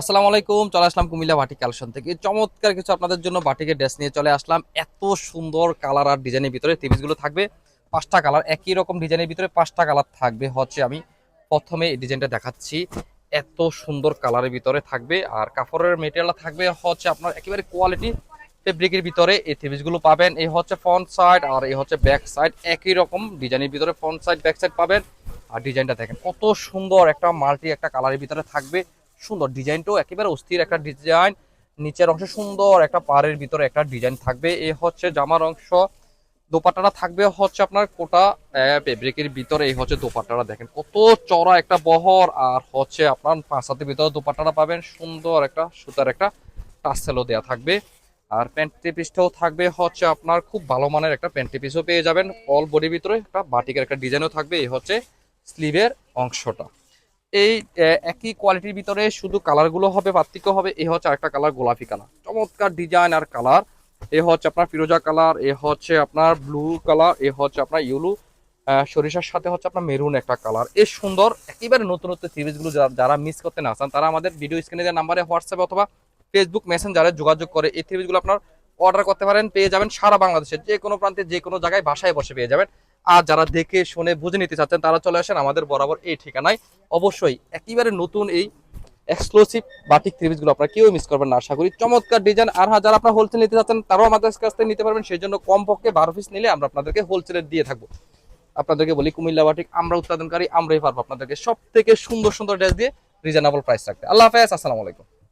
আসসালামু আলাইকুম, চলে আসলাম কুমিল্লা বাটিক কালেকশন থেকে। চমৎকার কিছু আপনাদের জন্য বাটিকের ড্রেস নিয়ে চলে আসলাম। এত সুন্দর কালার আর ডিজাইনের ভিতরে গুলো থাকবে। পাঁচটা কালার, একই রকম ডিজাইনের ভিতরে পাঁচটা কালার থাকবে। হচ্ছে আমি প্রথমে এই ডিজাইনটা দেখাচ্ছি। এত সুন্দর কালারের ভিতরে থাকবে। আর কাপড়ের মেটেরিয়াল থাকবে হচ্ছে আপনার একেবারে কোয়ালিটি ফেব্রিকের ভিতরে। এই গুলো পাবেন। এই হচ্ছে ফ্রন্ট সাইড আর এই হচ্ছে ব্যাক সাইড একই রকম ডিজাইনের ভিতরে ফ্রন্ট সাইড ব্যাক সাইড পাবেন। আর ডিজাইনটা দেখেন, কত সুন্দর একটা মাল্টি একটা কালারের ভিতরে থাকবে। সুন্দর ডিজাইনটাও একেবারে অস্থির একটা ডিজাইন। নিচের অংশে সুন্দর একটা পাড়ের ভিতরে একটা ডিজাইন থাকবে। এ হচ্ছে জামার অংশ। দোপাট্টাটা থাকবে হচ্ছে আপনার কোটা ফেব্রিকের ভিতরে। এই হচ্ছে দোপাট্টাটা দেখেন, কত চড়া একটা বহর। আর হচ্ছে আপনার পাঁচ হাতের ভিতরে দোপাট্টাটা পাবেন। সুন্দর একটা সুতার একটা টাসেলও দেওয়া থাকবে। আর প্যান্টি পিসটাও থাকবে হচ্ছে আপনার খুব ভালো মানের একটা প্যান্টি পিসও পেয়ে যাবেন। অল বডির ভিতরে একটা বাটিকের একটা ডিজাইনও থাকবে। এই হচ্ছে স্লিভের অংশটা। এই একই কোয়ালিটির ভিতরে শুধু কালারগুলো হবে, পার্থক্য হবে এই হচ্ছে আরেকটা কালার গোলাপি কালার চমৎকার ডিজাইন আর কালার এ হচ্ছে আপনার ফিরোজা কালার এ হচ্ছে আপনার ব্লু কালার এ হচ্ছে আপনার ইউলু সরিষার সাথে হচ্ছে আপনার মেরুন একটা কালার এ সুন্দর, একেবারে নতুন নতুন সিরিজগুলো যারা মিস করতে না চান, তারা আমাদের ভিডিও স্ক্রিনে দেওয়া নাম্বারে হোয়াটসঅ্যাপ অথবা ফেসবুক মেসেঞ্জারে যোগাযোগ করে এই সিরিজগুলো আপনার অর্ডার করতে পারেন, পেয়ে যাবেন সারা বাংলাদেশের যে কোনো প্রান্তে যে কোনো জায়গায়, বাসায় বসে পেয়ে যাবেন। আর যারা দেখে শুনে বুঝে নিতে চাচ্ছেন, তারা চলে আসেন আমাদের বরাবর এই ঠিকানায়। অবশ্যই একেবারে নতুন এই এক্সক্লুসিভ বাটিকগুলো আপনারা কেউ মিস করবেন না। আশা করি চমৎকার ডিজাইন আর হ্যাঁ যারা আপনার হোলসেল নিতে চাচ্ছেন, তারাও আমাদের কাছ থেকে নিতে পারবেন। সেই জন্য কমপক্ষে বারো পিস নিলে আমরা আপনাদেরকে হোলসেলে দিয়ে থাকব। আপনাদেরকে বলি, কুমিল্লা বাটিক আমরা উৎপাদনকারী, আমরাই পারব আপনাদেরকে সব থেকে সুন্দর সুন্দর ড্রেস দিয়ে রিজনেবল প্রাইস রাখতে। আল্লাহ হাফেজ, আসসালামু আলাইকুম।